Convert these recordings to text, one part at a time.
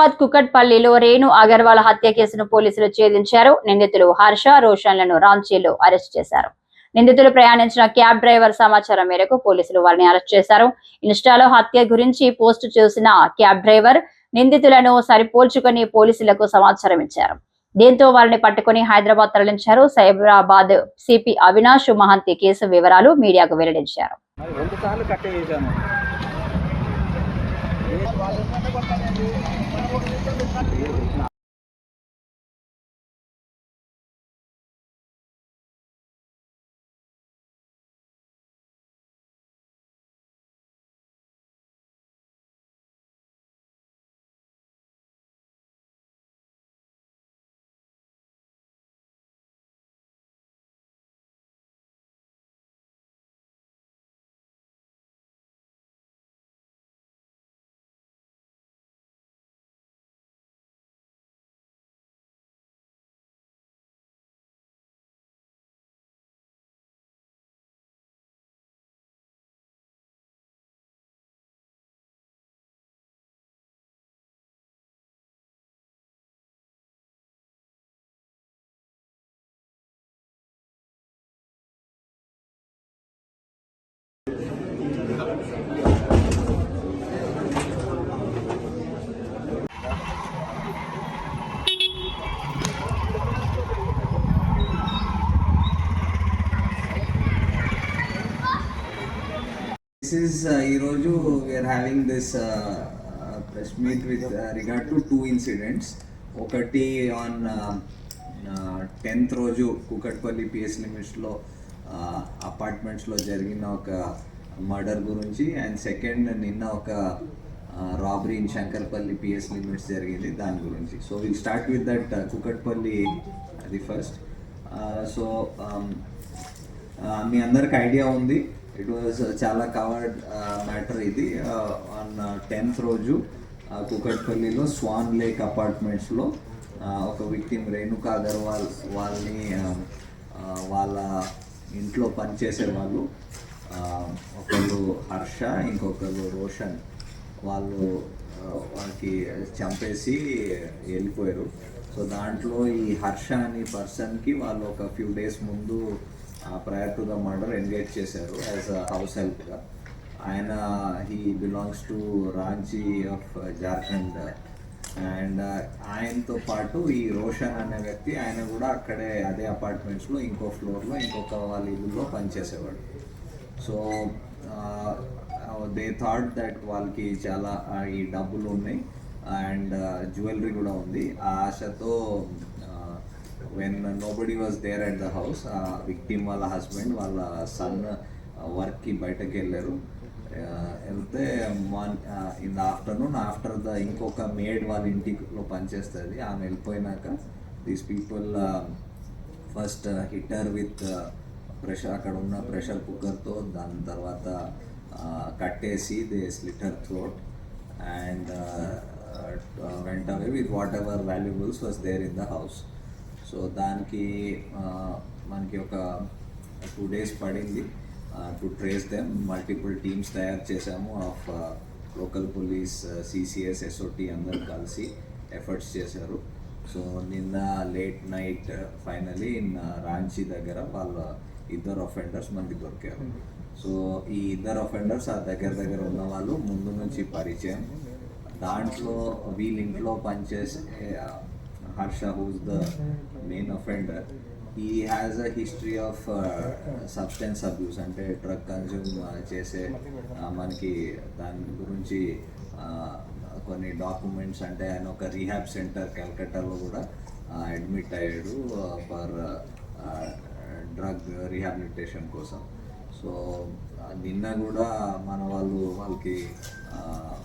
హైదరాబాద్ కుకట్పల్లిలో రేణు అగర్వాల్ హత్య కేసును పోలీసులు ఛేదించారు. నిందితులు హర్ష రోషన్లను రాంచీలో అరెస్ట్ చేశారు. నిందితులు ప్రయాణించిన క్యాబ్ డ్రైవర్ సమాచారం మేరకు పోలీసులు వారిని అరెస్ట్ చేశారు. ఇన్స్టాలో హత్య గురించి పోస్ట్ చేసిన క్యాబ్ డ్రైవర్ నిందితులను సరిపోల్చుకొని పోలీసులకు సమాచారం ఇచ్చారు. దీంతో వారిని పట్టుకుని హైదరాబాద్ తరలించారు. సైబరాబాద్ సిపి అవినాష్ మహంతి కేసు వివరాలు మీడియాకు వెల్లడించారు. これは俺の人ですか? దిస్ రెండు ఈరోజు we're having this press meet with regard to two incidents ఒకటి ఆన్ టెన్త్ uh, uh, రోజు కుకట్పల్లి పిఎస్ లిమిట్స్లో అపార్ట్మెంట్స్లో జరిగిన ఒక మర్డర్ గురించి. అండ్ సెకండ్ నిన్న ఒక robbery in Shankarpally PS limits జరిగింది దాని గురించి. So will start with that Kukatpally అది ఫస్ట్ సో uh, um, మీ అందరికి ఐడియా ఉంది. ఇట్ వాజ్ uh, చాలా కవర్డ్ మ్యాటర్ uh, ఇది. Uh, ఆన్ టెన్త్ రోజు కుకట్పల్లిలో స్వాన్ లేక్ అపార్ట్మెంట్స్లో ఒక విక్టిమ్ రేణుకా అగర్వాల్ వాళ్ళని వాళ్ళ ఇంట్లో పనిచేసే వాళ్ళు ఒకళ్ళు హర్ష ఇంకొకరు రోషన్ వాళ్ళు వాళ్ళకి చంపేసి వెళ్ళిపోయారు. సో దాంట్లో ఈ హర్ష అనే పర్సన్కి వాళ్ళు ఒక ఫ్యూ డేస్ ముందు prior to the murder engage చేశారు యాజ్ హౌస్ హెల్ప్గా ఆయన he belongs to Ranchi of Jharkhand and ఆయనతో పాటు ఈ రోషన్ అనే వ్యక్తి ఆయన కూడా అక్కడే అదే అపార్ట్మెంట్స్లో ఇంకో ఫ్లోర్లో ఇంకొక వాళ్ళ ఇల్లులో పనిచేసేవాడు. సో దే థాట్ దట్ వాళ్ళకి చాలా ఈ డబ్బులు ఉన్నాయి. అండ్ జ్యువెలరీ uh, కూడా ఉంది. ఆ ఆశతో when nobody was there at the house ఆ విక్టిమ్ వాళ్ళ హస్బెండ్ వాళ్ళ సన్ వర్క్కి బయటకు వెళ్ళారు. వెళ్తే morn in the afternoon after the ఇంకొక మేడ్ వాళ్ళ ఇంటిలో పనిచేస్తుంది. ఆమె వెళ్ళిపోయినాక these people first hit her with pressure అక్కడ ఉన్న ప్రెషర్ కుక్కర్తో దాని తర్వాత కట్టేసి they slit her throat and went away with whatever valuables was there in the house so దానికి మనకి ఒక టూ డేస్ పడింది. To trace them. Multiple teams తయారు చేసాము of local police CCS SOT అందరు కలిసి ఎఫర్ట్స్ చేశారు. సో నిన్న లేట్ నైట్ ఫైనలీ రాంచీ దగ్గర వాళ్ళ ఇద్దరు అఫెండర్స్ మనకి దొరికారు. సో ఈ ఇద్దరు అఫెండర్స్ ఆ దగ్గర దగ్గర ఉన్న వాళ్ళు ముందు నుంచి పరిచయం. దాంట్లో వీళ్ళ ఇంట్లో పనిచేసే Harsha, who's the the main he ఈ a అ హిస్టరీ ఆఫ్ సబ్స్టెన్స్ abuse అంటే డ్రగ్ కన్జ్యూమ్ చేసే మనకి దాని గురించి కొన్ని డాక్యుమెంట్స్ అంటే ఆయన ఒక రీహాబ్ సెంటర్ కలకట్టాలో కూడా అడ్మిట్ అయ్యాడు ఫర్ డ్రగ్ రీహాబిలిటేషన్ కోసం. సో నిన్న కూడా మన వాళ్ళు వాళ్ళకి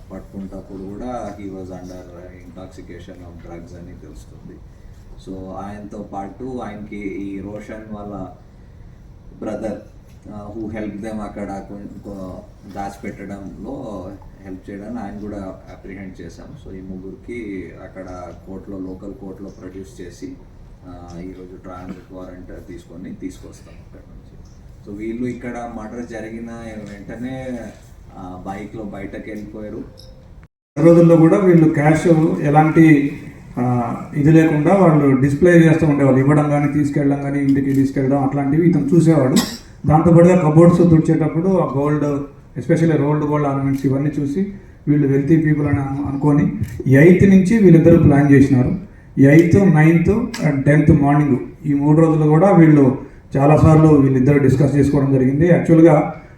పట్టుకుంటప్పుడు కూడా he was under intoxication of drugs అని తెలుస్తుంది. సో ఆయనతో పాటు ఆయనకి ఈ రోషన్ వాళ్ళ బ్రదర్ హూ హెల్ప్ దెమ్ అక్కడ దాచిపెట్టడంలో హెల్ప్ చేయడానికి ఆయన కూడా అప్రిహెండ్ చేశాం. సో ఈ ముగ్గురికి అక్కడ కోర్టులో లోకల్ కోర్టులో ప్రొడ్యూస్ చేసి ఈరోజు ట్రాన్సిట్ వారెంట్ తీసుకొని తీసుకొస్తాం అక్కడ నుంచి. సో వీళ్ళు ఇక్కడ మర్డర్ జరిగిన వెంటనే బైక్లో బయటకు వెళ్ళిపోయారు. రోజుల్లో కూడా వీళ్ళు క్యాష్ ఎలాంటి ఇది లేకుండా వాళ్ళు డిస్ప్లే చేస్తూ ఉండేవాళ్ళు. ఇవ్వడం కానీ తీసుకెళ్ళడం కానీ ఇంటికి తీసుకెళ్ళడం అట్లాంటివి ఇతను చూసేవాడు. దాంతోపాటుగా కబోర్డ్స్ తుడిచేటప్పుడు ఆ gold especially rolled gold ornaments ఇవన్నీ చూసి వీళ్ళు వెల్తీ పీపుల్ అని అనుకొని ఎయిత్ నుంచి వీళ్ళిద్దరూ ప్లాన్ చేసినారు. Eighth ninth and tenth morning ఈ మూడు రోజులు కూడా వీళ్ళు చాలాసార్లు వీళ్ళిద్దరు డిస్కస్ చేసుకోవడం జరిగింది. యాక్చువల్గా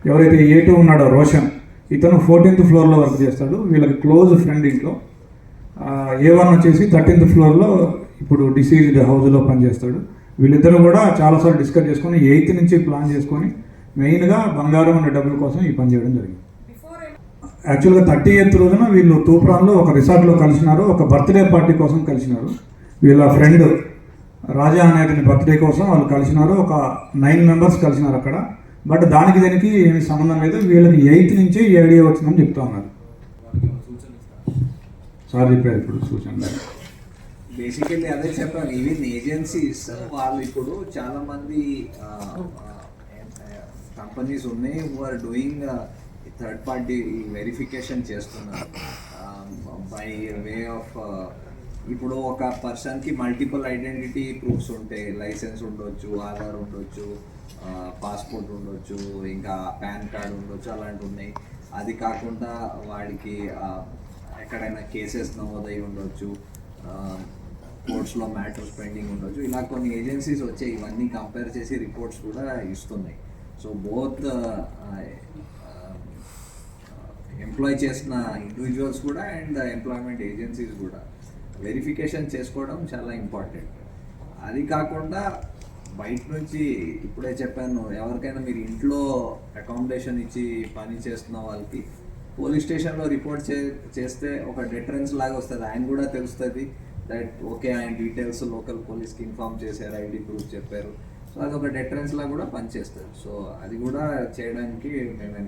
ఎవరైతే ఏ టూ ఉన్నాడో రోషన్ ఇతను ఫోర్టీన్త్ ఫ్లోర్లో వర్క్ చేస్తాడు. వీళ్ళకి క్లోజ్ ఫ్రెండ్ ఇంట్లో. ఏ వన్ వచ్చేసి థర్టీన్త్ ఫ్లోర్లో ఇప్పుడు డిసీజ్డ్ హౌస్లో పనిచేస్తాడు. వీళ్ళిద్దరూ కూడా చాలాసార్లు డిస్కస్ చేసుకొని ఎయిత్ నుంచి ప్లాన్ చేసుకొని మెయిన్గా బంగారం అనే డబ్బుల కోసం ఈ పని చేయడం జరిగింది. యాక్చువల్గా థర్టీ ఎయిత్ రోజున వీళ్ళు తూప్రాన్లో ఒక రిసార్ట్లో కలిసినారు. ఒక బర్త్డే పార్టీ కోసం కలిసినారు. వీళ్ళ ఫ్రెండ్ రాజా అనే అతని బర్త్డే కోసం వాళ్ళు కలిసినారు. ఒక నైన్ మెంబర్స్ కలిసినారు అక్కడ. బట్ దానికి దీనికి ఏమి సంబంధం లేదు. వీళ్ళకి ఎయిత్ నుంచి ఈ వచ్చిందని చెప్తా ఉన్నారు. సార్ చెప్పారు ఇప్పుడు సూచన బేసికల్లీ అదే చెప్పాను ఈవెన్ ఏజెన్సీస్ వాళ్ళు ఇప్పుడు చాలా మంది కంపెనీస్ ఉన్నాయి were are doing third party verification చేస్తున్నారు. బై వే ఆఫ్ ఇప్పుడు ఒక పర్సన్కి మల్టిపుల్ ఐడెంటిటీ ప్రూఫ్స్ ఉంటాయి లైసెన్స్ ఉండొచ్చు ఆధార్ ఉండొచ్చు పాస్పోర్ట్ ఉండొచ్చు ఇంకా పాన్ కార్డ్ ఉండొచ్చు అలాంటివి ఉన్నాయి. అది కాకుండా వాడికి ఎక్కడైనా కేసెస్ నమోదై ఉండొచ్చు కోర్ట్స్లో మ్యాటర్స్ పెండింగ్ ఉండొచ్చు. ఇలా కొన్ని ఏజెన్సీస్ వచ్చాయి. ఇవన్నీ కంపేర్ చేసి రిపోర్ట్స్ కూడా ఇస్తున్నాయి. సో బోత్ ఎంప్లాయ్ చేసిన ఇండివిజువల్స్ కూడా అండ్ ఎంప్లాయ్మెంట్ ఏజెన్సీస్ కూడా. వెరిఫికేషన్ చేసుకోవడం చాలా ఇంపార్టెంట్ అది కాకుండా బయట నుంచి ఇప్పుడే చెప్పాను ఎవరికైనా మీరు ఇంట్లో అకామిడేషన్ ఇచ్చి పని చేస్తున్న వాళ్ళకి పోలీస్ స్టేషన్లో రిపోర్ట్ చే చేస్తే ఒక డెటరెన్స్ లాగా వస్తుంది. ఆయన కూడా తెలుస్తుంది దట్ ఓకే ఆయన డీటెయిల్స్ లోకల్ పోలీస్కి ఇన్ఫామ్ చేశారు ఐడి ప్రూఫ్ చెప్పారు. సో అది ఒక డెటరెన్స్ లాగా కూడా పనిచేస్తుంది. సో అది కూడా చేయడానికి మేము